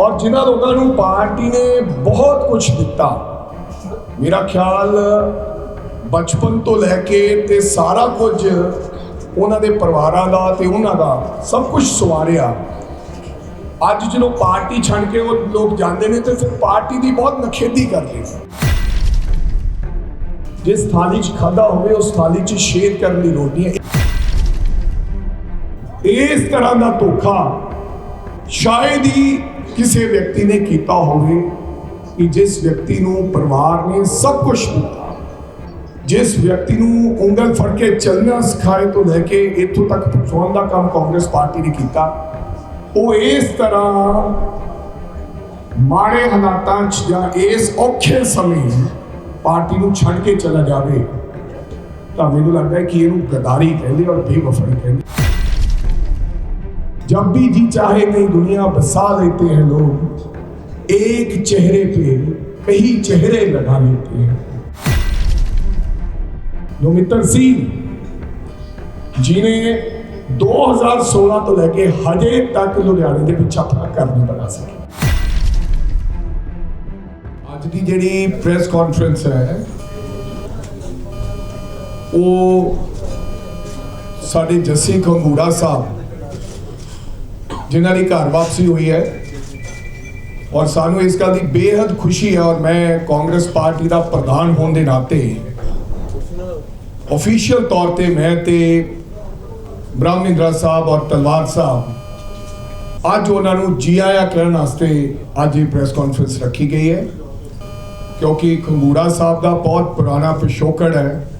ਔਰ ਜਿਨ੍ਹਾਂ ਲੋਕਾਂ ਨੂੰ ਪਾਰਟੀ ਨੇ ਬਹੁਤ ਕੁਝ ਦਿੱਤਾ। ਮੇਰਾ ਖਿਆਲ ਬਚਪਨ ਤੋਂ ਲੈ ਕੇ ਤੇ ਸਾਰਾ ਕੁਝ ਉਹਨਾਂ ਦੇ ਪਰਿਵਾਰਾਂ ਦਾ ਤੇ ਉਹਨਾਂ ਦਾ ਸਭ ਕੁਝ ਸਵਾਰਿਆ। ਅੱਜ ਜਦੋਂ ਪਾਰਟੀ ਛੱਡ ਕੇ ਉਹ ਲੋਕ ਜਾਂਦੇ ਨੇ ਤੇ ਫਿਰ ਪਾਰਟੀ ਦੀ ਬਹੁਤ ਨਖੇਦੀ ਕਰਦੇ ਨੇ। ਜਿਸ ਥਾਲੀ 'ਚ ਖਾਦਾ ਹੋਵੇ ਉਸ ਥਾਲੀ 'ਚ ਸ਼ੇਅਰ ਕਰਨ ਦੀ ਲੋੜ ਨਹੀਂ ਹੈ। ਇਸ ਤਰ੍ਹਾਂ ਦਾ ਧੋਖਾ ਸ਼ਾਇਦ ਹੀ ਕਿਸੇ ਵਿਅਕਤੀ ਨੇ ਕੀਤਾ ਹੋਵੇ ਕਿ ਜਿਸ ਵਿਅਕਤੀ ਨੂੰ ਪਰਿਵਾਰ ਨੇ ਸਭ ਕੁਝ ਦਿੱਤਾ, ਜਿਸ ਵਿਅਕਤੀ ਨੂੰ ਉਂਗਲ ਫੜ ਕੇ ਚੱਲਣਾ ਸਿਖਾਏ ਤੋਂ ਲੈ ਕੇ ਇੱਥੋਂ ਤੱਕ ਪਹੁੰਚਾਉਣ ਦਾ ਕੰਮ ਕਾਂਗਰਸ ਪਾਰਟੀ ਨੇ ਕੀਤਾ, ਉਹ ਇਸ ਤਰ੍ਹਾਂ ਮਾੜੇ ਹਾਲਾਤਾਂ 'ਚ ਜਾਂ ਇਸ ਔਖੇ ਸਮੇਂ ਪਾਰਟੀ ਨੂੰ ਛੱਡ ਕੇ ਚਲਾ ਜਾਵੇ, ਤਾਂ ਮੈਨੂੰ ਲੱਗਦਾ ਕਿ ਇਹਨੂੰ ਗਦਾਰੀ ਕਹਿੰਦੇ ਔਰ ਬੇਵਫਾਈ ਕਹਿੰਦੇ जब भी जी चाहे नई दुनिया बसा लेते हैं लोग एक चेहरे पे कई चेहरे लगा लेते हैं ਜੋ ਮਿੱਤਰ ਸੀ ਜਿਨੇ 2016 ਤੋਂ ਲੈ ਕੇ ਹਜੇ ਤੱਕ ਲੁਧਿਆਣੇ ਦੇ ਵਿੱਚ ਆਪਣਾ ਘਰ ਨਹੀਂ ਬਣਾ ਸਕੇ ਅੱਜ ਦੀ ਜਿਹੜੀ ਪ੍ਰੈਸ ਕਾਨਫਰੰਸ ਹੈ ਉਹ ਸਾਡੇ ਜੱਸੀ ਕੰਗੂੜਾ ਸਾਹਿਬ ਜਿਨ੍ਹਾਂ ਦੀ ਘਰ ਵਾਪਸੀ ਹੋਈ ਹੈ। ਔਰ ਸਾਨੂੰ ਇਸ ਗੱਲ ਦੀ ਬੇहद ਖੁਸ਼ੀ ਹੈ ਔਰ ਮੈਂ ਕਾਂਗਰਸ ਪਾਰਟੀ ਦਾ ਪ੍ਰਧਾਨ ਹੋਣ ਦੇ ਨਾਤੇ ਅਫੀਸ਼ੀਅਲ ਤੌਰ ਤੇ ਮੈਂ ਤੇ ਬ੍ਰਹਮਿੰਦਰਾ ਸਾਹਿਬ ਔਰ ਤਲਵਾਰ ਸਾਹਿਬ ਅੱਜ ਉਹਨਾਂ ਨੂੰ ਜੀ ਆਇਆਂ ਕਰਨ ਵਾਸਤੇ ਅੱਜ ਇਹ ਪ੍ਰੈਸ ਕਾਨਫਰੰਸ ਰੱਖੀ ਗਈ ਹੈ। ਕਿਉਂਕਿ ਖੰਗੂੜਾ ਸਾਹਿਬ ਦਾ ਬਹੁਤ ਪੁਰਾਣਾ ਪਿਛੋਕੜ ਹੈ।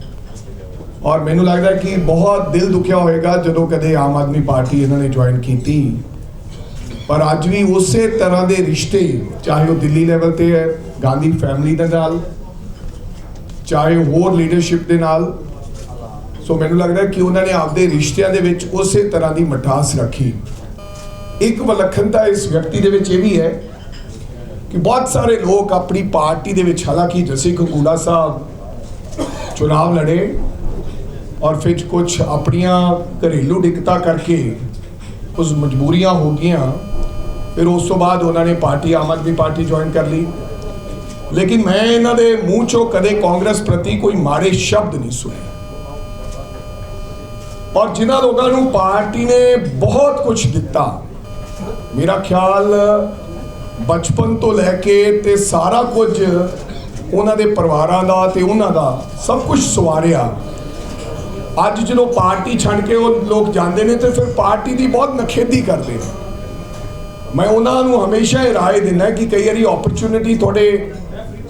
ਔਰ ਮੈਨੂੰ ਲੱਗਦਾ ਕਿ ਬਹੁਤ ਦਿਲ ਦੁਖਿਆ ਹੋਏਗਾ ਜਦੋਂ ਕਦੇ ਆਮ ਆਦਮੀ ਪਾਰਟੀ ਇਹਨਾਂ ਨੇ ਜੁਆਇਨ ਕੀਤੀ। ਪਰ ਅੱਜ ਵੀ ਉਸੇ ਤਰ੍ਹਾਂ ਦੇ ਰਿਸ਼ਤੇ, ਚਾਹੇ ਉਹ ਦਿੱਲੀ ਲੈਵਲ ਤੇ ਹੈ, ਗਾਂਧੀ ਫੈਮਿਲੀ ਦੇ ਨਾਲ, ਚਾਹੇ ਹੋਰ ਲੀਡਰਸ਼ਿਪ ਦੇ ਨਾਲ, ਸੋ ਮੈਨੂੰ ਲੱਗਦਾ ਕਿ ਉਹਨਾਂ ਨੇ ਆਪਦੇ ਰਿਸ਼ਤਿਆਂ ਦੇ ਵਿੱਚ ਉਸੇ ਤਰ੍ਹਾਂ ਦੀ ਮਠਾਸ ਰੱਖੀ। ਇੱਕ ਵਿਲੱਖਣਤਾ ਇਸ ਵਿਅਕਤੀ ਦੇ ਵਿੱਚ ਇਹ ਵੀ ਹੈ ਕਿ ਬਹੁਤ ਸਾਰੇ ਲੋਕ ਆਪਣੀ ਪਾਰਟੀ ਦੇ ਵਿੱਚ, ਹਾਲਾਂਕਿ ਜਸੇ ਕਕੂੜਾ ਸਾਹਿਬ ਚੁਣਾਵ ਲੜੇ ਔਰ ਫਿਰ ਕੁਝ ਆਪਣੀਆਂ ਘਰੇਲੂ ਦਿੱਕਤਾਂ ਕਰਕੇ ਕੁਝ ਮਜਬੂਰੀਆਂ ਹੋ ਗਈਆਂ ਫਿਰ ਉਸ ਤੋਂ ਬਾਅਦ ਉਹਨਾਂ ਨੇ party, Aam Aadmi party join ਕਰ ਲਈ। ਲੇਕਿਨ ਮੈਂ ਇਹਨਾਂ ਦੇ ਮੂੰਹ ਚੋਂ ਕਦੇ ਕਾਂਗਰਸ ਪ੍ਰਤੀ ਕੋਈ ਮਾੜੇ ਸ਼ਬਦ ਨਹੀਂ ਸੁਣੇ ਔਰ ਜਿਨ੍ਹਾਂ ਲੋਕਾਂ ਨੂੰ ਪਾਰਟੀ ਨੇ ਬਹੁਤ ਕੁਝ ਦਿੱਤਾ, ਮੇਰਾ ਖਿਆਲ ਬਚਪਨ ਤੋਂ ਲੈ ਕੇ ਤੇ ਸਾਰਾ ਕੁਝ ਉਹਨਾਂ ਦੇ ਪਰਿਵਾਰਾਂ ਦਾ ਤੇ ਉਹਨਾਂ ਦਾ ਸਭ ਕੁਝ ਸਵਾਰਿਆ। ਅੱਜ ਜਦੋਂ ਪਾਰਟੀ ਛੱਡ ਕੇ ਉਹ ਲੋਕ ਜਾਂਦੇ ਨੇ ਤੇ ਫਿਰ ਪਾਰਟੀ ਦੀ ਬਹੁਤ ਨਖੇਦੀ ਕਰਦੇ ਨੇ। ਮੈਂ ਉਹਨਾਂ ਨੂੰ ਹਮੇਸ਼ਾ ਹੀ ਰਾਏ ਦਿੰਦਾ ਕਿ ਕਈ ਵਾਰੀ ਓਪਰਚੁਨਿਟੀ ਤੁਹਾਡੇ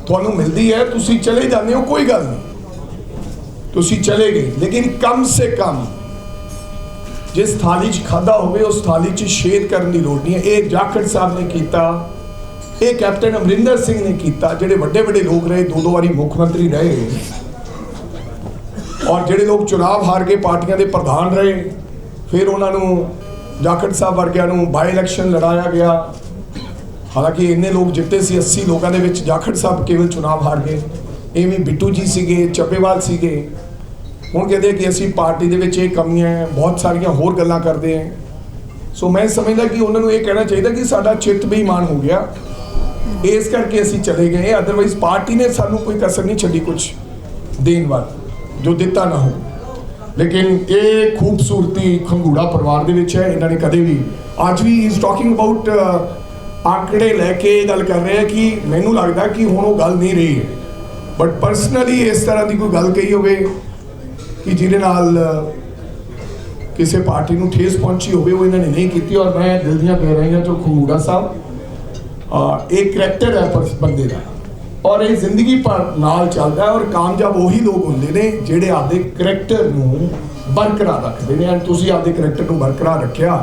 ਤੁਹਾਨੂੰ ਮਿਲਦੀ ਹੈ, ਤੁਸੀਂ ਚਲੇ ਜਾਂਦੇ ਹੋ, ਕੋਈ ਗੱਲ ਨਹੀਂ। ਤੁਸੀਂ ਚਲੇ ਗਏ, ਲੇਕਿਨ ਕਮ ਸੇ ਕਮ ਜਿਸ ਥਾਲੀ 'ਚ ਖਾਦਾ ਹੋਵੇ, ਉਸ ਥਾਲੀ 'ਚ ਸ਼ੇਅਰ ਕਰਨ ਦੀ ਲੋੜ ਨਹੀਂ ਹੈ। ਇਹ ਜਾਖੜ ਸਾਹਿਬ ਨੇ ਕੀਤਾ, ਇਹ ਕੈਪਟਨ ਅਮਰਿੰਦਰ ਸਿੰਘ ਨੇ ਕੀਤਾ, ਜਿਹੜੇ ਵੱਡੇ ਵੱਡੇ ਲੋਕ ਰਹੇ, ਦੋ ਦੋ ਵਾਰੀ ਮੁੱਖ ਮੰਤਰੀ ਰਹੇ ਔਰ ਜਿਹੜੇ ਲੋਕ ਚੁਣਾਵ ਹਾਰ ਕੇ ਪਾਰਟੀਆਂ ਦੇ ਪ੍ਰਧਾਨ ਰਹੇ, ਫਿਰ ਉਹਨਾਂ ਨੂੰ ਜਾਖੜ ਸਾਹਿਬ ਵਰਗਿਆਂ ਨੂੰ ਬਾਈ ਇਲੈਕਸ਼ਨ ਲੜਾਇਆ ਗਿਆ। ਹਾਲਾਂਕਿ ਇੰਨੇ ਲੋਕ ਜਿੱਤੇ ਸੀ 80 ਲੋਕਾਂ ਦੇ ਵਿੱਚ ਜਾਖੜ ਸਾਹਿਬ ਕੇਵਲ ਚੁਣਾਵ ਹਾਰ ਗਏ। ਐਵੇਂ ਬਿੱਟੂ ਜੀ ਸੀਗੇ ਚੱਪੇਵਾਲ ਸੀਗੇ। ਹੁਣ ਕਹਿੰਦੇ ਕਿ ਅਸੀਂ ਪਾਰਟੀ ਦੇ ਵਿੱਚ ਇਹ ਕਮੀਆਂ ਬਹੁਤ ਸਾਰੀਆਂ ਹੋਰ ਗੱਲਾਂ ਕਰਦੇ ਹਾਂ। ਸੋ ਮੈਂ ਸਮਝਦਾ ਕਿ ਉਹਨਾਂ ਨੂੰ ਇਹ ਕਹਿਣਾ ਚਾਹੀਦਾ ਕਿ ਸਾਡਾ ਚਿੱਤ ਬੇਈਮਾਨ ਹੋ ਗਿਆ। ਇਸ ਕਰਕੇ ਅਸੀਂ ਚਲੇ ਗਏ। ਅਦਰਵਾਈਜ਼ ਪਾਰਟੀ ਨੇ ਸਾਨੂੰ ਕੋਈ ਕਸਰ ਨਹੀਂ ਛੱਡੀ ਕੁਝ ਦੇਣ ਵਾਲੀ, ਜੋ ਦਿੱਤਾ ਨਾ ਹੋ ਲੇਕਿਨ ਇਹ ਖੂਬਸੂਰਤੀ ਖੰਗੂੜਾ ਪਰਿਵਾਰ ਦੇ ਵਿੱਚ ਹੈ, ਇਹਨਾਂ ਨੇ ਕਦੇ ਵੀ ਅੱਜ ਵੀ ਇਸ ਟਾਕਿੰਗ ਅਬਾਊਟ ਆਂਕੜੇ ਲੈ ਕੇ ਇਹ ਗੱਲ ਕਰ ਰਹੇ ਆ ਕਿ ਮੈਨੂੰ ਲੱਗਦਾ ਕਿ ਹੁਣ ਉਹ ਗੱਲ ਨਹੀਂ ਰਹੀ। ਬਟ ਪਰਸਨਲੀ ਇਸ ਤਰ੍ਹਾਂ ਦੀ ਕੋਈ ਗੱਲ ਕਹੀ ਹੋਵੇ ਕਿ ਜਿਹਦੇ ਨਾਲ ਕਿਸੇ ਪਾਰਟੀ ਨੂੰ ਠੇਸ ਪਹੁੰਚੀ ਹੋਵੇ, ਉਹ ਇਹਨਾਂ ਨੇ ਨਹੀਂ ਕੀਤੀ। ਔਰ ਮੈਂ ਦਿਲ ਦੀਆਂ ਕਹਿ ਰਹੀ ਹਾਂ ਜੋ ਖੰਗੂੜਾ ਸਾਹਿਬ ਇਹ ਕਰੈਕਟਰ ਹੈ ਪਰ ਬੰਦੇ ਦਾ। ਔਰ ਇਹ ਜ਼ਿੰਦਗੀ ਭਰ ਨਾਲ ਚੱਲਦਾ ਹੈ ਔਰ ਕਾਮਯਾਬ ਉਹੀ ਲੋਕ ਹੁੰਦੇ ਨੇ ਜਿਹੜੇ ਆਪਦੇ ਕਰੈਕਟਰ ਨੂੰ ਬਰਕਰਾਰ ਰੱਖਦੇ ਨੇ। ਐਂਡ ਤੁਸੀਂ ਆਪਦੇ ਕਰੈਕਟਰ ਨੂੰ ਬਰਕਰਾਰ ਰੱਖਿਆ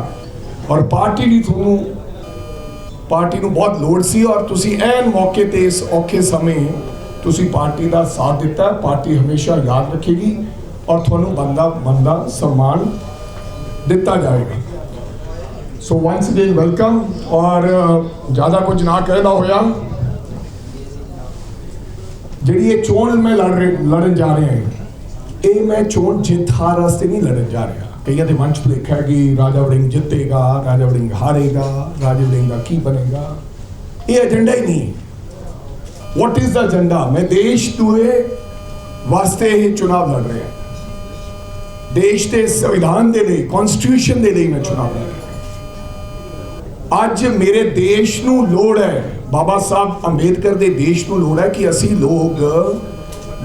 ਔਰ ਪਾਰਟੀ ਦੀ ਤੁਹਾਨੂੰ ਪਾਰਟੀ ਨੂੰ ਬਹੁਤ ਲੋੜ ਸੀ ਔਰ ਤੁਸੀਂ ਐਨ ਮੌਕੇ ਤੇ ਇਸ ਔਖੇ ਸਮੇਂ ਤੁਸੀਂ ਪਾਰਟੀ ਦਾ ਸਾਥ ਦਿੱਤਾ। ਪਾਰਟੀ ਹਮੇਸ਼ਾ ਯਾਦ ਰੱਖੇਗੀ ਔਰ ਤੁਹਾਨੂੰ ਬੰਦਾ ਬੰਦਾ ਸਨਮਾਨ ਦਿੱਤਾ ਜਾਏਗਾ ਸੋ ਵਾਂਸ ਅਗੇਨ ਵੈਲਕਮ ਔਰ ਜ਼ਿਆਦਾ ਕੁਝ ਨਾ ਕਹਿਦਾ ਹੋਇਆ। ਜਿਹੜੀ ਇਹ ਚੋਣ ਮੈਂ ਲੜ ਰਹੇ ਲੜਨ ਜਾ ਰਿਹਾ ਹਾਂ, ਇਹ ਮੈਂ ਚੋਣ ਜਿੱਤ ਹਾਰ ਵਾਸਤੇ ਨਹੀਂ ਲੜਨ ਜਾ ਰਿਹਾ। ਕਈਆਂ ਦੇ ਮੰਚ ਚ ਭੁਲੇਖਾ ਕਿ ਰਾਜਾ ਵੜਿੰਗ ਜਿੱਤੇਗਾ, ਰਾਜਾ ਵੜਿੰਗ ਹਾਰੇਗਾ, ਰਾਜਾ ਵੜਿੰਗ ਦਾ ਕੀ ਬਣੇਗਾ? ਇਹ ਏਜੰਡਾ ਹੀ ਨਹੀਂ। ਵਾਟ ਇਜ਼ ਦਾ ਏਜੰਡਾ ਮੈਂ ਦੇਸ਼ ਦੂਏ ਵਾਸਤੇ ਇਹ ਚੁਣਾਵ ਲੜ ਰਿਹਾ ਦੇਸ਼ ਦੇ ਸੰਵਿਧਾਨ ਦੇ ਲਈ ਕਨਸਟੀਟਿਊਸ਼ਨ ਦੇ ਲਈ ਮੈਂ ਚੁਣਾਵ ਲੜ ਰਿਹਾ ਅੱਜ ਮੇਰੇ ਦੇਸ਼ ਨੂੰ ਲੋੜ ਹੈ। ਬਾਬਾ ਸਾਹਿਬ ਅੰਬੇਦਕਰ ਦੇ ਦੇਸ਼ ਨੂੰ ਲੋੜ ਹੈ ਕਿ ਅਸੀਂ ਲੋਕ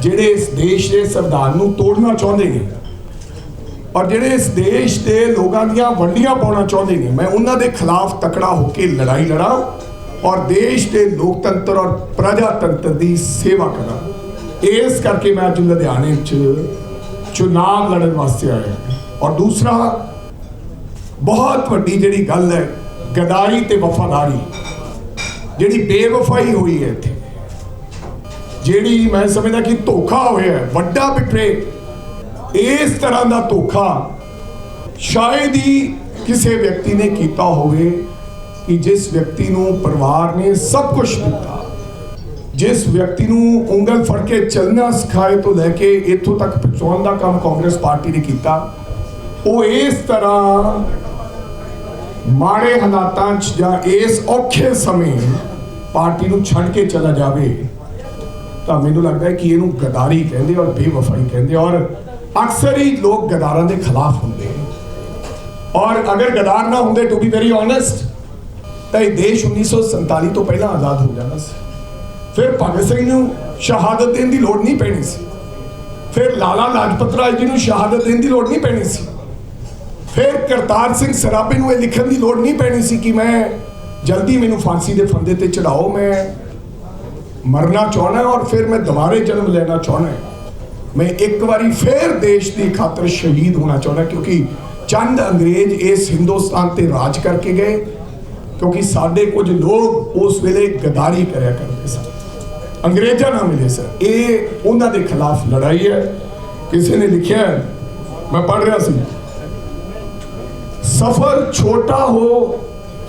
ਜਿਹੜੇ ਇਸ ਦੇਸ਼ ਦੇ ਸੰਵਿਧਾਨ ਨੂੰ ਤੋੜਨਾ ਚਾਹੁੰਦੇ ਨੇ ਔਰ ਜਿਹੜੇ ਇਸ ਦੇਸ਼ ਦੇ ਲੋਕਾਂ ਦੀਆਂ ਵੰਡੀਆਂ ਪਾਉਣਾ ਚਾਹੁੰਦੇ ਨੇ, ਮੈਂ ਉਹਨਾਂ ਦੇ ਖਿਲਾਫ ਤਕੜਾ ਹੋ ਕੇ ਲੜਾਈ ਲੜਾਂ ਔਰ ਦੇਸ਼ ਦੇ ਲੋਕਤੰਤਰ ਔਰ ਪ੍ਰਜਾਤੰਤਰ ਦੀ ਸੇਵਾ ਕਰਾਂ। ਇਸ ਕਰਕੇ ਮੈਂ ਅੱਜ ਲੁਧਿਆਣੇ 'ਚ ਚੁਣਾਵ ਲੜਨ ਵਾਸਤੇ ਆਇਆ ਔਰ ਦੂਸਰਾ, ਬਹੁਤ ਵੱਡੀ ਜਿਹੜੀ ਗੱਲ ਹੈ ਗਦਾਰੀ ਤੇ ਵਫਾਦਾਰੀ। ਜਿਹੜੀ ਬੇਵਫਾਈ ਹੋਈ ਹੈ ਇੱਥੇ। ਜਿਹੜੀ ਮੈਂ ਸਮਝਦਾ ਕਿ ਧੋਖਾ ਹੋਇਆ ਹੈ, ਵੱਡਾ ਬਿਟਰੇ ਇਸ ਤਰ੍ਹਾਂ ਦਾ ਧੋਖਾ ਸ਼ਾਇਦ ਹੀ ਕਿਸੇ ਵਿਅਕਤੀ ਨੇ ਕੀਤਾ ਹੋਵੇ ਕਿ ਜਿਸ ਵਿਅਕਤੀ ਨੂੰ ਪਰਿਵਾਰ ਨੇ ਸਭ ਕੁਝ ਦਿੱਤਾ। ਜਿਸ ਵਿਅਕਤੀ ਨੂੰ ਉਂਗਲ ਫੜ ਕੇ ਚੱਲਣਾ, ਸਿਖਾਏ ਤੋਂ ਲੈ ਕੇ ਇੱਥੋਂ ਤੱਕ ਪਹੁੰਚਾਉਣ ਦਾ ਕੰਮ ਕਾਂਗਰਸ ਪਾਰਟੀ ਨੇ ਕੀਤਾ। ਉਹ ਇਸ ਤਰ੍ਹਾਂ ਮਾੜੇ ਹਾਲਾਤਾਂ 'ਚ ਜਾਂ ਇਸ ਔਖੇ ਸਮੇਂ ਪਾਰਟੀ ਨੂੰ ਛੱਡ ਕੇ ਚਲਾ ਜਾਵੇ, ਤਾਂ ਮੈਨੂੰ ਲੱਗਦਾ ਹੈ ਕਿ ਇਹਨੂੰ ਗਦਾਰੀ ਕਹਿੰਦੇ ਔਰ ਬੇਵਫਾਈ ਕਹਿੰਦੇ ਔਰ ਅਕਸਰ ਹੀ ਲੋਕ ਗਦਾਰਾਂ ਦੇ ਖਿਲਾਫ ਹੁੰਦੇ ਔਰ ਅਗਰ ਗਦਾਰ ਨਾ ਹੁੰਦੇ ਟੂ ਬੀ ਵੈਰੀ ਓਨੈਸਟ ਤਾਂ ਇਹ ਦੇਸ਼ 1947 ਤੋਂ ਪਹਿਲਾਂ ਆਜ਼ਾਦ ਹੋ ਜਾਣਾ ਸੀ। ਫਿਰ ਭਗਤ ਸਿੰਘ ਨੂੰ ਸ਼ਹਾਦਤ ਦੇਣ ਦੀ ਲੋੜ ਨਹੀਂ ਪੈਣੀ ਸੀ। ਫਿਰ ਲਾਲਾ ਲਾਜਪਤ ਰਾਏ ਜੀ ਨੂੰ ਸ਼ਹਾਦਤ ਦੇਣ ਦੀ ਲੋੜ ਨਹੀਂ ਪੈਣੀ ਸੀ। ਫਿਰ ਕਰਤਾਰ ਸਿੰਘ ਸਰਾਭੇ ਨੂੰ ਇਹ ਲਿਖਣ ਦੀ ਲੋੜ ਨਹੀਂ ਪੈਣੀ ਸੀ ਕਿ ਮੈਂ ਜਲਦੀ ਮੈਨੂੰ ਫਾਂਸੀ ਦੇ ਫੰਦੇ ਤੇ ਚੜਾਓ, ਮੈਂ ਮਰਨਾ ਚਾਹਣਾ ਔਰ ਫਿਰ ਮੈਂ ਦੁਬਾਰੇ ਜਨਮ ਲੈਣਾ ਚਾਹਣਾ ਮੈਂ ਇੱਕ ਵਾਰੀ ਫਿਰ ਦੇਸ਼ ਦੀ ਖਾਤਰ ਸ਼ਹੀਦ ਹੋਣਾ ਚਾਹਣਾ ਕਿਉਂਕਿ ਚੰਦ ਅੰਗਰੇਜ਼ ਇਸ ਹਿੰਦੁਸਤਾਨ ਤੇ ਰਾਜ ਕਰਕੇ ਗਏ ਕਿਉਂਕਿ ਸਾਡੇ ਕੁਝ ਲੋਕ ਉਸ ਵੇਲੇ ਗਦਾਰੀ ਕਰਿਆ ਕਰਦੇ ਸਨ। ਅੰਗਰੇਜ਼ਾਂ ਨਾਲ ਮਿਲੇ ਸਨ ਇਹ ਉਹਨਾਂ ਦੇ ਖਿਲਾਫ ਲੜਾਈ ਹੈ। ਕਿਸੇ ਨੇ ਲਿਖਿਆ ਮੈਂ ਪੜ੍ਹ ਰਿਹਾ ਸੀ। सफर छोटा हो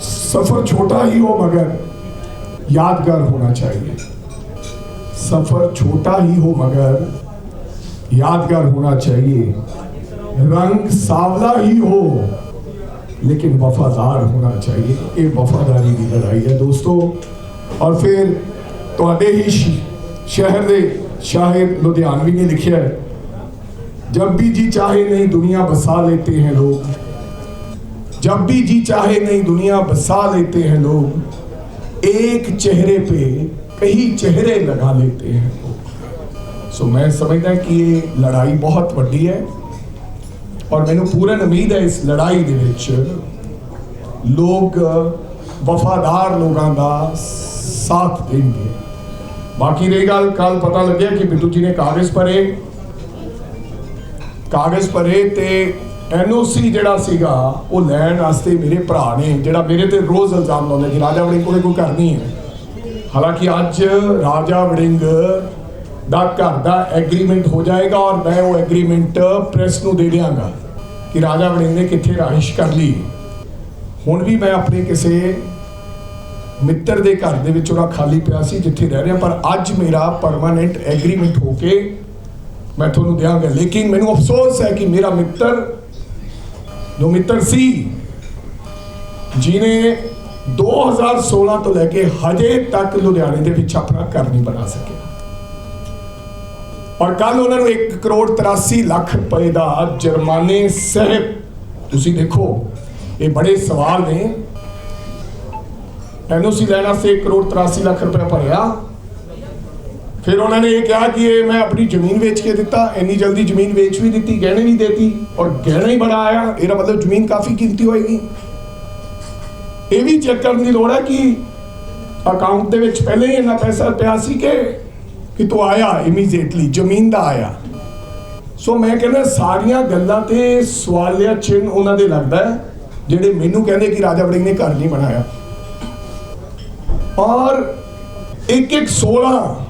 सफर छोटा ही हो मगर यादगार होना चाहिए सफर छोटा ही हो मगर यादगार होना चाहिए रंग सांवला ही हो लेकिन वफादार होना चाहिए ये वफादारी की लड़ाई है दोस्तों और फिर ਤੁਹਾਡੇ ਹੀ ਸ਼- ਸ਼ਹਿਰ ਦੇ ਸ਼ਾਹਿਰ ਲੁਧਿਆਣਵੀ ਨੇ ਲਿਖਿਆ ਹੈ जब भी जी चाहे नहीं दुनिया बसा लेते हैं लोग जब भी जी चाहे नहीं दुनिया बसा लेते हैं लोग एक चेहरे पे कई चेहरे लगा लेते हैं लोग सो मैं समझदा कि ये लड़ाई बहुत ਵੱਡੀ ਹੈ ਔਰ ਮੈਨੂੰ ਪੂਰਨ ਉਮੀਦ ਹੈ ਇਸ ਲੜਾਈ ਦੇ ਵਿੱਚ ਲੋਕ ਵਫਾਦਾਰ ਲੋਕਾਂ ਦਾ ਸਾਥ ਦੇਣਗੇ ਬਾਕੀ ਰਹੀ ਗੱਲ ਕੱਲ ਪਤਾ ਲੱਗਿਆ ਕਿ ਬਿੱਟੂ ਜੀ ਨੇ ਕਾਗਜ਼ ਭਰੇ ਕਾਗਜ਼ ਭਰੇ ਤੇ ਐਨਓਸੀ ਜਿਹੜਾ ਸੀਗਾ, ਉਹ ਲੈਣ ਵਾਸਤੇ ਮੇਰੇ ਭਰਾ ਨੇ, ਜਿਹੜਾ ਮੇਰੇ ਤੇ ਰੋਜ਼ ਇਲਜ਼ਾਮ ਲਾਉਂਦਾ ਕਿ ਰਾਜਾ ਵੜਿੰਗ ਕੋਲੇ ਕੋਈ ਘਰ ਨਹੀਂ ਹੈ। ਹਾਲਾਂਕਿ ਅੱਜ ਰਾਜਾ ਵੜਿੰਗ ਦਾ ਘਰ ਦਾ ਐਗਰੀਮੈਂਟ ਹੋ ਜਾਏਗਾ ਔਰ ਮੈਂ ਉਹ ਐਗਰੀਮੈਂਟ ਪ੍ਰੈਸ ਨੂੰ ਦੇ ਦਿਆਂਗਾ ਕਿ ਰਾਜਾ ਵੜਿੰਗ ਨੇ ਕਿੱਥੇ ਰਾਇਸ਼ ਕਰ ਲਈ। ਹੁਣ ਵੀ ਮੈਂ ਆਪਣੇ ਕਿਸੇ ਮਿੱਤਰ ਦੇ ਘਰ ਦੇ ਵਿੱਚ ਉਹਦਾ ਖਾਲੀ ਪਿਆ ਸੀ, ਜਿੱਥੇ ਰਹਿ ਰਿਹਾ, ਪਰ ਅੱਜ ਮੇਰਾ ਪਰਮਾਨੈਂਟ ਐਗਰੀਮੈਂਟ ਹੋ ਕੇ ਮੈਂ ਤੁਹਾਨੂੰ ਦਿਆਂਗਾ। ਲੇਕਿਨ ਮੈਨੂੰ ਅਫਸੋਸ ਹੈ ਕਿ ਮੇਰਾ ਮਿੱਤਰ ਜੋ ਮਿੱਤਰ ਸੀ ਜਿਨੇ 2016 ਤੋਂ ਲੈ ਕੇ ਹਜੇ ਤੱਕ ਲੁਧਿਆਣੇ ਦੇ ਵਿੱਚ ਆਪਣਾ ਘਰ ਨਹੀਂ ਬਣਾ ਸਕਿਆ। ਔਰ ਕੱਲ ਉਹਨਾਂ ਨੂੰ 1 ਕਰੋੜ 83 ਲੱਖ ਰੁਪਏ ਦਾ ਜੁਰਮਾਨੇ ਸਹਿਬ, ਤੁਸੀਂ ਦੇਖੋ, ਇਹ ਬੜੇ ਸਵਾਲ ਨੇ। ਐਨਓਸੀ ਲੈਣਾ ਵਾਸਤੇ 1 ਕਰੋੜ 83 ਲੱਖ ਰੁਪਏ ਭਰਿਆ। ਫਿਰ ਉਹਨਾਂ ਨੇ ਇਹ ਕਿਹਾ ਕਿ ਇਹ ਮੈਂ ਆਪਣੀ ਜ਼ਮੀਨ ਵੇਚ ਕੇ ਦਿੱਤਾ, ਇੰਨੀ ਜਲਦੀ ਜ਼ਮੀਨ ਵੇਚ ਵੀ ਦਿੱਤੀ, ਗਹਿਣੇ ਵੀ ਦੇਤੀ ਔਰ ਗਹਿਣਾ ਹੀ ਬੜਾ ਆਇਆ। ਇਹਦਾ ਮਤਲਬ ਜ਼ਮੀਨ ਕਾਫੀ ਕੀਮਤੀ ਹੋਏਗੀ। ਇਹ ਵੀ ਚੈੱਕ ਕਰਨ ਦੀ ਲੋੜ ਹੈ ਕਿ ਅਕਾਊਂਟ ਦੇ ਵਿੱਚ ਪਹਿਲੇ ਹੀ ਇੰਨਾ ਪੈਸਾ ਪਿਆ ਸੀ ਕਿ ਕਿ ਤੂੰ ਆਇਆ ਇਮੀਡੀਏਟਲੀ ਜ਼ਮੀਨ ਦਾ ਆਇਆ। ਸੋ ਮੈਂ ਕਹਿੰਦਾ ਸਾਰੀਆਂ ਗੱਲਾਂ ਤੇ ਸਵਾਲਿਆ ਚਿੰਨ ਉਹਨਾਂ ਦੇ ਲੱਗਦਾ ਜਿਹੜੇ ਮੈਨੂੰ ਕਹਿੰਦੇ ਕਿ ਰਾਜਾ ਵੜਿੰਗ ਨੇ ਘਰ ਨਹੀਂ ਬਣਾਇਆ। ਔਰ ਇੱਕ ਇੱਕ 16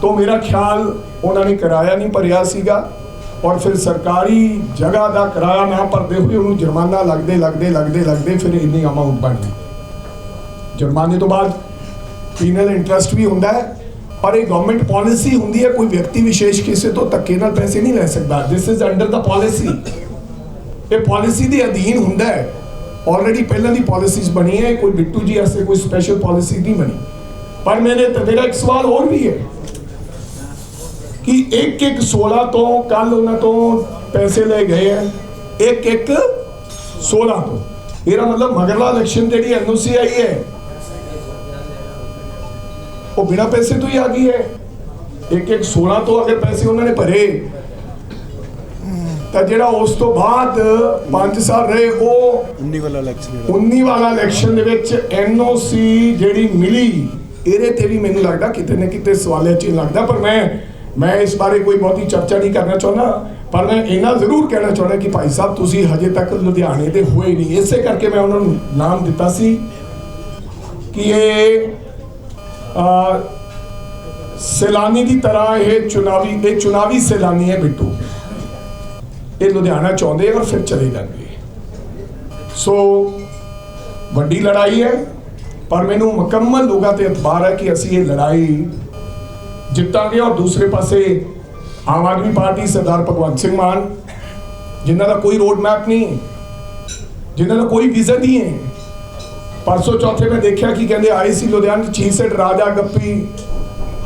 ਤੋਂ ਮੇਰਾ ਖਿਆਲ ਉਹਨਾਂ ਨੇ ਕਿਰਾਇਆ ਨਹੀਂ, ਭਰਿਆ ਸੀਗਾ। ਔਰ ਫਿਰ ਸਰਕਾਰੀ ਜਗ੍ਹਾ ਦਾ ਕਿਰਾਇਆ ਨਾ ਭਰਦੇ ਹੋਏ ਉਹਨੂੰ ਜੁਰਮਾਨਾ ਲੱਗਦੇ ਲੱਗਦੇ ਲੱਗਦੇ ਲੱਗਦੇ ਫਿਰ ਇੰਨੀ ਅਮਾਉਂਟ ਬਣ ਗਈ। ਜੁਰਮਾਨੇ ਤੋਂ ਬਾਅਦ ਪੀਨਲ ਇੰਟਰਸਟ ਵੀ ਹੁੰਦਾ ਹੈ, ਪਰ ਇਹ ਗਵਰਨਮੈਂਟ ਪਾਲਿਸੀ ਹੁੰਦੀ ਹੈ, ਕੋਈ ਵਿਅਕਤੀ ਵਿਸ਼ੇਸ਼ ਕਿਸੇ ਤੋਂ ਧੱਕੇ ਨਾਲ ਪੈਸੇ ਨਹੀਂ ਲੈ ਸਕਦਾ। This is under the policy ਇਹ ਪਾਲਿਸੀ ਦੇ ਅਧੀਨ ਹੁੰਦਾ ਹੈ। ਆਲਰੇਡੀ ਪਹਿਲਾਂ ਦੀ ਪਾਲਿਸੀਜ਼ ਬਣੀ ਹੈ, ਕੋਈ ਬਿੱਟੂ ਜੀ ਵਾਸਤੇ ਕੋਈ ਸਪੈਸ਼ਲ ਪਾਲਿਸੀ ਨਹੀਂ ਬਣੀ। ਪਰ ਮੇਰੇ ਤੇ ਮੇਰਾ ਇੱਕ ਸਵਾਲ ਹੋਰ ਵੀ ਹੈ। ਕਿ ਇੱਕ ਇੱਕ 16 ਤੋਂ ਕੱਲ ਉਹਨਾਂ ਤੋਂ ਪੈਸੇ ਲੈ ਗਏ ਹੈ ਇੱਕ ਇੱਕ 16 ਤੋਂ। ਇਹਦਾ ਮਤਲਬ ਮਗਰਲਾ ਇਲੈਕਸ਼ਨ ਜਿਹੜੀ ਐਨਓਸੀ ਆਈ ਹੈ ਉਹ ਬਿਨਾ ਪੈਸੇ ਤੋਂ ਹੀ ਆ ਗਈ ਹੈ। ਇੱਕ ਇੱਕ 16 ਤੋਂ ਅਗਰ ਪੈਸੇ ਉਹਨਾਂ ਨੇ ਭਰੇ ਤਾਂ ਜਿਹੜਾ ਉਸ ਤੋਂ ਬਾਅਦ 5 ਸਾਲ ਰਹੇ ਉਹ 19 ਵਾਲਾ ਇਲੈਕਸ਼ਨ 19 ਵਾਲਾ ਇਲੈਕਸ਼ਨ ਦੇ ਵਿੱਚ ਐਨਓਸੀ ਜਿਹੜੀ ਮਿਲੀ ਇਹਦੇ ਤੇ ਵੀ ਮੈਨੂੰ ਲੱਗਦਾ ਕਿਤੇ ਨਾ ਕਿਤੇ ਸਵਾਲੇ ਚਿੰਨ੍ਹ ਲੱਗਦਾ ਪਰ ਮੈਂ ਮੈਂ ਇਸ ਬਾਰੇ ਕੋਈ ਬਹੁਤੀ ਚਰਚਾ ਨਹੀਂ ਕਰਨਾ ਚਾਹੁੰਦਾ, ਪਰ ਮੈਂ ਇਹਨਾਂ ਜ਼ਰੂਰ ਕਹਿਣਾ ਚਾਹੁੰਦਾ ਕਿ ਭਾਈ ਸਾਹਿਬ, ਤੁਸੀਂ ਹਜੇ ਤੱਕ ਲੁਧਿਆਣੇ ਦੇ ਹੋਏ ਨਹੀਂ। ਇਸੇ ਕਰਕੇ ਮੈਂ ਉਹਨਾਂ ਨੂੰ ਨਾਮ ਦਿੱਤਾ ਸੀ ਕਿ ਇਹ ਸੈਲਾਨੀ ਦੀ ਤਰ੍ਹਾਂ ਇਹ ਚੁਣਾਵੀ ਇਹ ਚੁਣਾਵੀ ਸੈਲਾਨੀ ਹੈ ਬਿੱਟੂ। ਇਹ ਲੁਧਿਆਣਾ ਚਾਹੁੰਦੇ ਔਰ ਫਿਰ ਚਲੇ ਜਾਂਦੇ ਸੋ ਵੱਡੀ ਲੜਾਈ ਹੈ, ਪਰ ਮੈਨੂੰ ਮੁਕੰਮਲ ਲੋਕਾਂ ਤੇ ਇਤਬਾਰ ਹੈ ਕਿ ਅਸੀਂ ਇਹ ਲੜਾਈ ਜਿੱਤਾਂਗੇ ਔਰ ਦੂਸਰੇ ਪਾਸੇ ਆਮ ਆਦਮੀ ਪਾਰਟੀ ਸਰਦਾਰ ਭਗਵੰਤ ਸਿੰਘ ਮਾਨ, ਜਿਨ੍ਹਾਂ ਦਾ ਕੋਈ ਰੋਡ ਮੈਪ ਨਹੀਂ ਹੈ ਜਿਨ੍ਹਾਂ ਦਾ ਕੋਈ ਵਿਜ਼ਨ ਨਹੀਂ ਹੈ। ਪਰਸੋਂ ਚੌਥੇ ਮੈਂ ਦੇਖਿਆ ਕਿ ਕਹਿੰਦੇ, ਆਏ ਸੀ ਲੁਧਿਆਣਾ ਚ ਰਾਜਾ ਗੱਪੀ।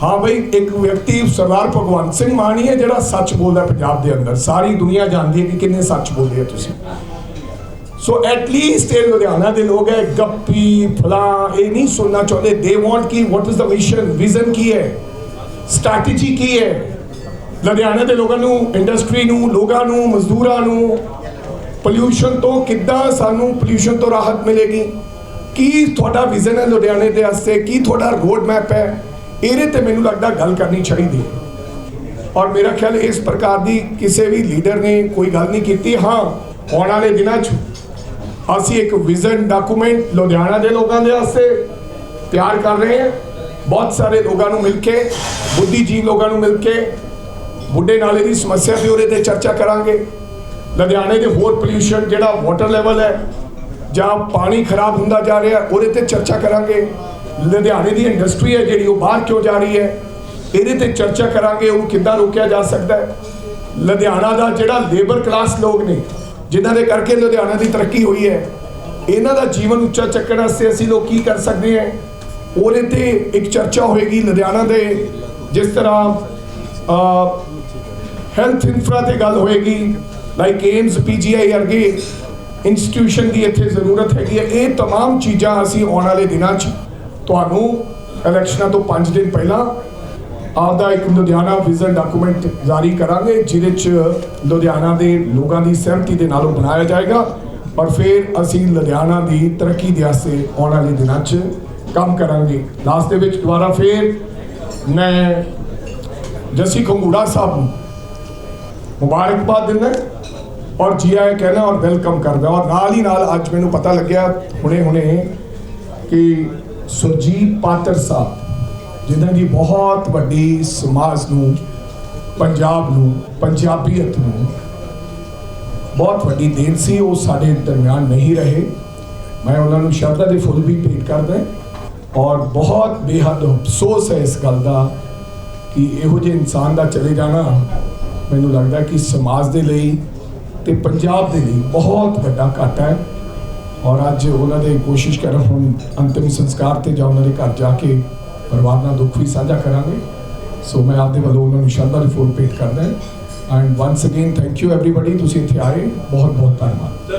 ਹਾਂ ਬਈ, ਇੱਕ ਵਿਅਕਤੀ ਸਰਦਾਰ ਭਗਵੰਤ ਸਿੰਘ ਮਾਨ ਹੀ ਹੈ ਜਿਹੜਾ ਸੱਚ ਬੋਲਦਾ ਪੰਜਾਬ ਦੇ ਅੰਦਰ। ਸਾਰੀ ਦੁਨੀਆ ਜਾਣਦੀ ਹੈ ਕਿ ਕਿੰਨੇ ਸੱਚ ਬੋਲਦੇ ਆ ਤੁਸੀਂ। ਸੋ ਐਟ ਲੀਸਟ ਇਹ ਲੁਧਿਆਣਾ ਦੇ ਲੋਕ ਹੈ, ਗੱਪੀ, ਫਲਾ, ਇਹ ਨਹੀਂ ਸੁਣਨਾ ਚਾਹੁੰਦੇ। They want Ki what is the vision vision ਕੀ ਹੈ? ਸਟ੍ਰੈਟਜੀ ਕੀ ਹੈ? ਲੁਧਿਆਣਾ ਦੇ ਲੋਕਾਂ ਨੂੰ ਇੰਡਸਟਰੀ ਨੂੰ, ਲੋਕਾਂ ਨੂੰ, ਮਜ਼ਦੂਰਾਂ ਨੂੰ ਪੋਲਿਊਸ਼ਨ ਤੋਂ ਕਿੱਦਾਂ ਸਾਨੂੰ ਪੋਲਿਊਸ਼ਨ ਤੋਂ ਰਾਹਤ ਮਿਲੇਗੀ? ਕੀ ਤੁਹਾਡਾ ਵਿਜ਼ਨ ਹੈ ਲੁਧਿਆਣੇ ਦੇ ਵਾਸਤੇ? ਕੀ ਤੁਹਾਡਾ ਰੋਡ ਮੈਪ ਹੈ? ਇਹਦੇ ਤੇ ਮੈਨੂੰ ਲੱਗਦਾ ਗੱਲ ਕਰਨੀ ਚਾਹੀਦੀ ਹੈ। ਔਰ ਮੇਰਾ ਖਿਆਲ ਇਸ ਪ੍ਰਕਾਰ ਦੀ ਕਿਸੇ ਵੀ ਲੀਡਰ ਨੇ ਕੋਈ ਗੱਲ ਨਹੀਂ ਕੀਤੀ। ਹਾਂ, ਆਉਣ ਵਾਲੇ ਦਿਨਾਂ 'ਚ ਅਸੀਂ ਇੱਕ ਵਿਜ਼ਨ ਡਾਕੂਮੈਂਟ ਲੁਧਿਆਣਾ ਦੇ ਲੋਕਾਂ ਦੇ ਵਾਸਤੇ ਤਿਆਰ ਕਰ ਰਹੇ ਹਾਂ। ਬਹੁਤ ਸਾਰੇ ਲੋਕਾਂ ਨੂੰ ਮਿਲ ਕੇ, ਬੁੱਧੀਜੀਵ ਲੋਕਾਂ ਨੂੰ ਮਿਲ ਕੇ, ਬੁੱਢੇ ਨਾਲੇ ਦੀ ਸਮੱਸਿਆ ਤੇ ਉਹਦੇ ਤੇ ਚਰਚਾ ਕਰਾਂਗੇ। ਲੁਧਿਆਣੇ ਦੇ ਹੋਰ ਪੋਲਿਊਸ਼ਨ ਜਿਹੜਾ ਵਾਟਰ ਲੈਵਲ ਹੈ, ਜਾਂ ਪਾਣੀ ਖਰਾਬ ਹੁੰਦਾ ਜਾ ਰਿਹਾ, ਉਹਦੇ ਤੇ ਚਰਚਾ ਕਰਾਂਗੇ। ਲੁਧਿਆਣੇ ਦੀ ਇੰਡਸਟਰੀ ਹੈ ਜਿਹੜੀ, ਉਹ ਬਾਹਰ ਕਿਉਂ ਜਾ ਰਹੀ ਹੈ? ਇਹਦੇ ਤੇ ਚਰਚਾ ਕਰਾਂਗੇ, ਉਹ ਕਿੱਦਾਂ ਰੋਕਿਆ ਜਾ ਸਕਦਾ ਹੈ? ਲੁਧਿਆਣਾ ਦਾ ਜਿਹੜਾ ਲੇਬਰ ਕਲਾਸ ਲੋਕ ਨੇ, ਜਿਨ੍ਹਾਂ ਦੇ ਕਰਕੇ ਲੁਧਿਆਣਾ ਦੀ ਤਰੱਕੀ ਹੋਈ ਹੈ, ਇਹਨਾਂ ਦਾ ਜੀਵਨ ਉੱਚਾ ਚੱਕਣ ਵਾਸਤੇ ਅਸੀਂ ਲੋਕ ਕੀ ਕਰ ਸਕਦੇ ਹਾਂ? ਉਹਦੇ ਤੇ ਇੱਕ ਚਰਚਾ ਹੋਏਗੀ ਲੁਧਿਆਣਾ ਦੇ ਜਿਸ ਤਰ੍ਹਾਂ ਹੈਲਥ ਇਨਫਰਾ ਤੇ ਗੱਲ ਹੋਏਗੀ ਲਾਈਕ ਏਮਸ ਪੀਜੀਆਈ ਵਰਗੇ ਇੰਸਟੀਟਿਊਸ਼ਨ ਦੀ ਇੱਥੇ ਜ਼ਰੂਰਤ ਹੈਗੀ ਹੈ ਇਹ तमाम ਚੀਜ਼ਾਂ ਅਸੀਂ ਆਉਣ ਵਾਲੇ ਦਿਨਾਂ 'ਚ ਤੁਹਾਨੂੰ ਇਲੈਕਸ਼ਨਾਂ ਤੋਂ 5 ਦਿਨ ਪਹਿਲਾਂ ਆਪਦਾ ਇੱਕ ਲੁਧਿਆਣਾ ਵਿਜ਼ਨ ਡਾਕੂਮੈਂਟ ਜਾਰੀ ਕਰਾਂਗੇ ਜਿਹਦੇ 'ਚ ਲੁਧਿਆਣਾ ਦੇ ਲੋਕਾਂ ਦੀ ਸਹਿਮਤੀ ਦੇ ਨਾਲ ਉਹ ਬਣਾਇਆ ਜਾਏਗਾ ਔਰ ਫਿਰ ਅਸੀਂ ਲੁਧਿਆਣਾ ਦੀ ਤਰੱਕੀ ਦੇ ਵਾਸਤੇ ਆਉਣ ਵਾਲੇ ਦਿਨਾਂ 'ਚ ਕੰਮ ਕਰਾਂਗੇ। ਲਾਸਟ ਦੇ ਵਿੱਚ ਦੁਬਾਰਾ ਫਿਰ ਮੈਂ ਜੱਸੀ ਖੰਗੂੜਾ ਸਾਹਿਬ ਨੂੰ ਮੁਬਾਰਕਬਾਦ ਦਿੰਦਾ ਔਰ ਜੀ ਆਇਆਂ ਕਹਿਣਾ ਔਰ ਵੈਲਕਮ ਕਰਦਾ ਔਰ ਨਾਲ ਹੀ ਨਾਲ ਅੱਜ ਮੈਨੂੰ ਪਤਾ ਲੱਗਿਆ ਹੁਣੇ ਹੁਣੇ ਕਿ ਸੁਰਜੀਤ ਪਾਤਰ ਸਾਹਿਬ, ਜਿਨ੍ਹਾਂ ਦੀ ਬਹੁਤ ਵੱਡੀ ਸਮਾਜ ਨੂੰ, ਪੰਜਾਬ ਨੂੰ, ਪੰਜਾਬੀਅਤ ਨੂੰ ਬਹੁਤ ਵੱਡੀ ਦੇਣ ਸੀ, ਉਹ ਸਾਡੇ ਦਰਮਿਆਨ ਨਹੀਂ ਰਹੇ। ਮੈਂ ਉਹਨਾਂ ਨੂੰ ਸ਼ਰਧਾ ਦੇ ਫੁੱਲ ਵੀ ਭੇਟ ਕਰਦਾ ਔਰ ਬਹੁਤ ਬੇਹੱਦ ਅਫਸੋਸ ਹੈ ਇਸ ਗੱਲ ਦਾ ਕਿ ਇਹੋ ਜਿਹੇ ਇਨਸਾਨ ਦਾ ਚਲੇ ਜਾਣਾ ਮੈਨੂੰ ਲੱਗਦਾ ਕਿ ਸਮਾਜ ਦੇ ਲਈ ਤੇ ਪੰਜਾਬ ਦੇ ਲਈ ਬਹੁਤ ਵੱਡਾ ਘਾਟਾ ਹੈ। ਔਰ ਅੱਜ ਉਹਨਾਂ ਦੇ ਕੋਸ਼ਿਸ਼ ਕਰ ਹੁਣ ਅੰਤਿਮ ਸੰਸਕਾਰ ਤੇ ਜਾਂ ਉਹਨਾਂ ਦੇ ਘਰ ਜਾ ਕੇ ਪਰਿਵਾਰ ਨਾਲ ਦੁੱਖ ਵੀ ਸਾਂਝਾ ਕਰਾਂਗੇ। ਸੋ ਮੈਂ ਆਪਦੇ ਵੱਲੋਂ ਉਹਨਾਂ ਨੂੰ ਸ਼ਰਧਾ ਦੇ ਫੁੱਲ ਭੇਟ ਕਰਦਾ and once again thank you everybody ਤੁਸੀਂ ਇੱਥੇ ਆਏ ਬਹੁਤ ਬਹੁਤ ਧੰਨਵਾਦ।